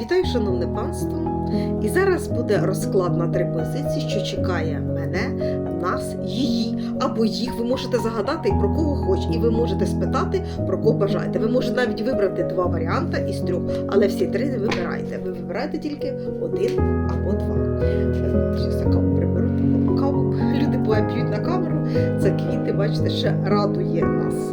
Вітаю, шановне панство! І зараз буде розклад на три позиції, що чекає мене, нас, її або їх. Ви можете загадати про кого хоч, і ви можете спитати, про кого бажаєте. Ви можете навіть вибрати два варіанти із трьох, але всі три не вибирайте. Ви вибираєте тільки один або два. Зараз я каву приберу. Каву люди буває п'ють на камеру. Це квіти, бачите, ще радує нас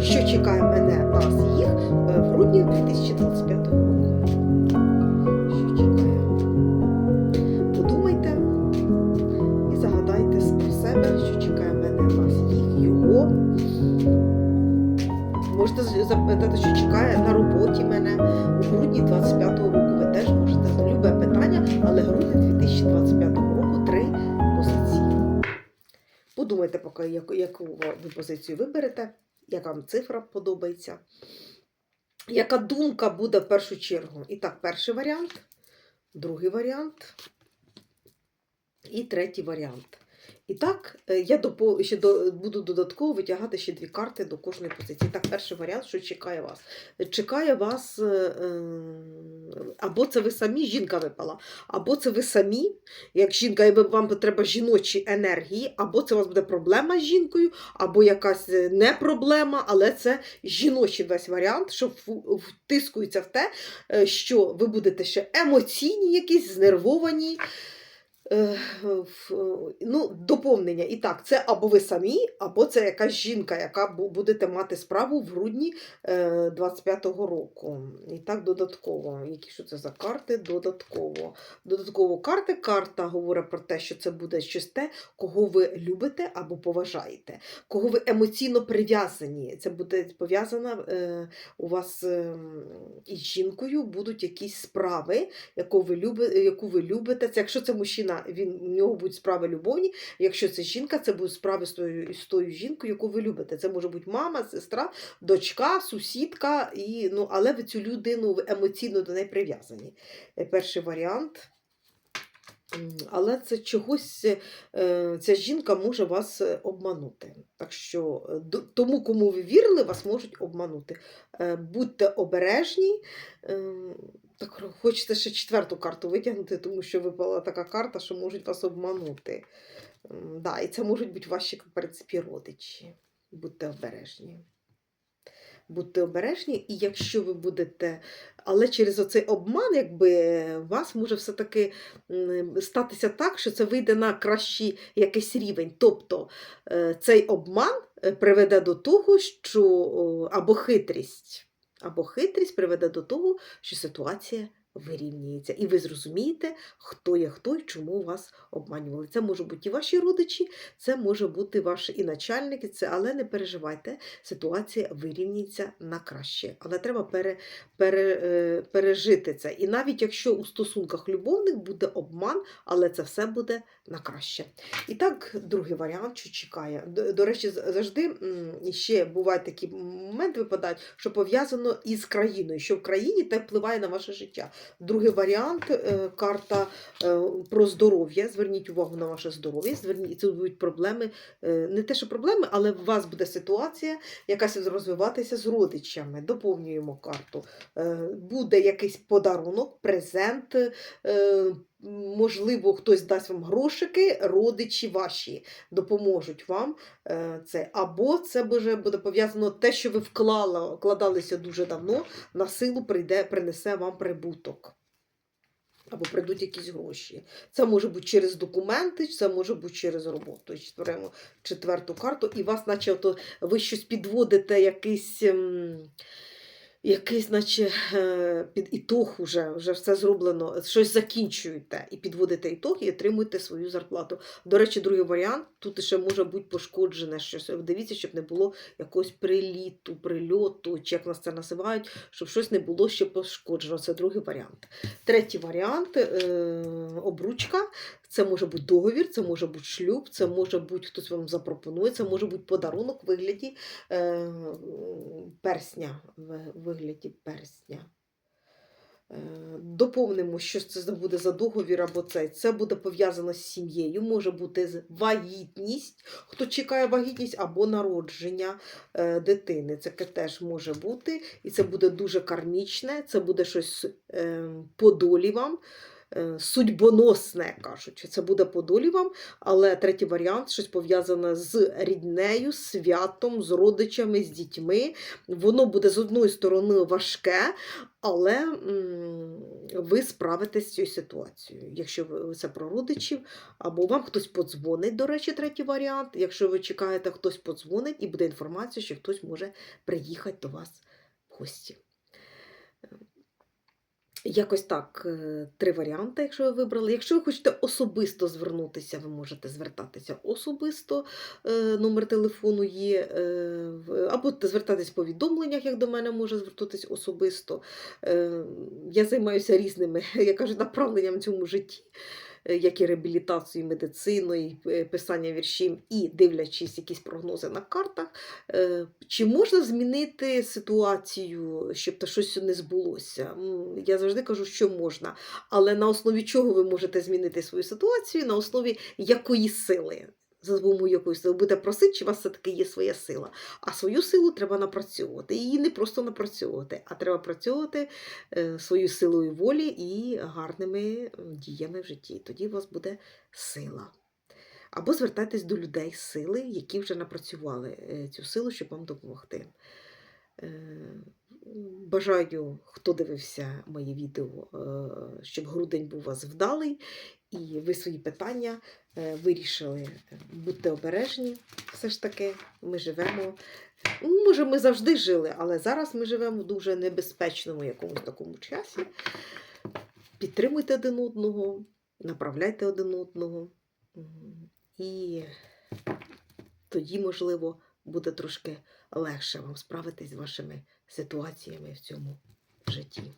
що чекає мене, нас, їх е, в грудні 2025 року. Що чекає? Подумайте і загадайте себе, що чекає мене, нас, їх, його. Можете запитати, що чекає на роботі мене у грудні 25 року. Ви теж можете любе питання, але грудень 2025 року три позиції. Подумайте, поки яку ви позицію виберете, яка вам цифра подобається, яка думка буде в першу чергу. І так, перший варіант, другий варіант і третій варіант. І так, е, я допо- ще до, буду додатково витягати ще дві карти до кожної позиції. Так, перший варіант, що чекає вас. Чекає вас, е, е, або це ви самі, жінка випала, або це ви самі, як жінка, і вам треба жіночі енергії, або це у вас буде проблема з жінкою, або якась е, не проблема, але це жіночий весь варіант, що втискується в те, що ви будете ще емоційні, якісь знервовані. Е, Ну, доповнення. І так, це або ви самі, або це якась жінка, яка будете мати справу в грудні е, 25-го року. І так, додатково. Які що це за карти? Додатково. Додатково карти. Карта говорить про те, що це буде щось те, кого ви любите або поважаєте, кого ви емоційно прив'язані. Це буде пов'язано е, у вас е, із жінкою, будуть якісь справи, яку ви любите. Це якщо це мужчина, він у нього будуть справи любовні. Якщо це жінка, це будуть справи з тою, з тою жінкою, яку ви любите. Це може бути мама, сестра, дочка, сусідка, і, ну, але ви цю людину емоційно до неї прив'язані. Е, Перший варіант. Але це чогось е, ця жінка може вас е, обманути. Так що тому, кому ви вірили, вас можуть обманути. Будьте обережні. Так, хочете ще четверту карту витягнути, тому що випала така карта, що можуть вас обманути. Да, і це можуть бути ваші, в принципі, родичі. Будьте обережні. Будьте обережні, і якщо ви будете, але через оцей обман, якби вас може все-таки статися так, що це вийде на кращий якийсь рівень. Тобто е, цей обман е, приведе до того, що або хитрість, або хитрість приведе до того, що ситуація вирівнюється. І ви зрозумієте, хто є хто і чому вас обманювали. Це можуть бути і ваші родичі, це може бути ваші і начальники, це, але не переживайте, ситуація вирівнюється на краще. Але треба пере, пере, е, пережити це. І навіть якщо у стосунках любовних буде обман, але це все буде на краще. І так, другий варіант, що чекає. До, до речі, завжди ще бувають такі моменти випадають, що пов'язано із країною, що в країні те впливає на ваше життя. Другий варіант е, карта е, про здоров'я. Зверніть увагу на ваше здоров'я. Зверніть, це будуть проблеми, е, не те, що проблеми, але у вас буде ситуація, якась розвиватися з родичами. Доповнюємо карту. Буде якийсь подарунок, презент. Можливо, хтось дасть вам грошики, родичі ваші допоможуть вам е, це. Або це буде, буде пов'язано те, що ви вклала, вкладалися дуже давно, на силу прийде, принесе вам прибуток. Або прийдуть якісь гроші. Це може бути через документи, це може бути через роботу. Беремо четверту карту, і вас, наче, ви щось підводите, якийсь. Якийсь, наче е, під ітог уже, вже все зроблено, щось закінчуєте і підводите ітог і отримуєте свою зарплату. До речі, другий варіант тут ще може бути пошкоджене щось. Дивіться, щоб не було якогось приліту, прильоту, чи як нас це називають, щоб щось не було ще пошкоджено. Це другий варіант. Третій варіант е, обручка. Це може бути договір, це може бути шлюб, це може бути хтось вам запропонує, це може бути подарунок в вигляді е, персня. В вигляді персня. Е, Доповнимо, що це буде за договір або цей. Це буде пов'язано з сім'єю, може бути вагітність, хто чекає вагітність або народження е, дитини. Це теж може бути, і це буде дуже кармічне, це буде щось е, по долі вам. Е, Судьбоносне кажуть, це буде по долі вам, але третій варіант щось пов'язане з ріднею, святом, з родичами, з дітьми. Воно буде з одної сторони важке, але ви справитесь з цією ситуацією. Якщо ви це про родичів, або вам хтось подзвонить, до речі, третій варіант. Якщо ви чекаєте, хтось подзвонить і буде інформація, що хтось може приїхати до вас в гості. Якось так, е, три варіанти, якщо ви вибрали. Якщо ви хочете особисто звернутися, ви можете звертатися особисто. е, Номер телефону є, е, або звертатись в повідомленнях, як до мене може звертатись особисто. Я займаюся різними, я кажу, направленням в цьому житті, як і реабілітацію медициною, е, писання віршів, і дивлячись якісь прогнози на картах. Е, Чи можна змінити ситуацію, щоб та щось не збулося? Я завжди кажу, що можна. Але на основі чого ви можете змінити свою ситуацію? На основі якої сили? За допомогою якої сили будете просити, чи у вас все-таки є своя сила. А свою силу треба напрацьовувати. Її не просто напрацьовувати, а треба працювати е, своєю силою волі і гарними діями в житті. Тоді у вас буде сила. Або звертайтесь до людей з сили, які вже напрацювали е, цю силу, щоб вам допомогти. Е, Бажаю, хто дивився моє відео, щоб грудень був у вас вдалий, і ви свої питання е, вирішили. Будьте обережні, все ж таки, ми живемо. Може, ми завжди жили, але зараз ми живемо в дуже небезпечному якомусь такому часі. Підтримуйте один одного, направляйте один одного. І тоді, можливо, буде трошки легше вам справитись з вашими ситуаціями в цьому житті.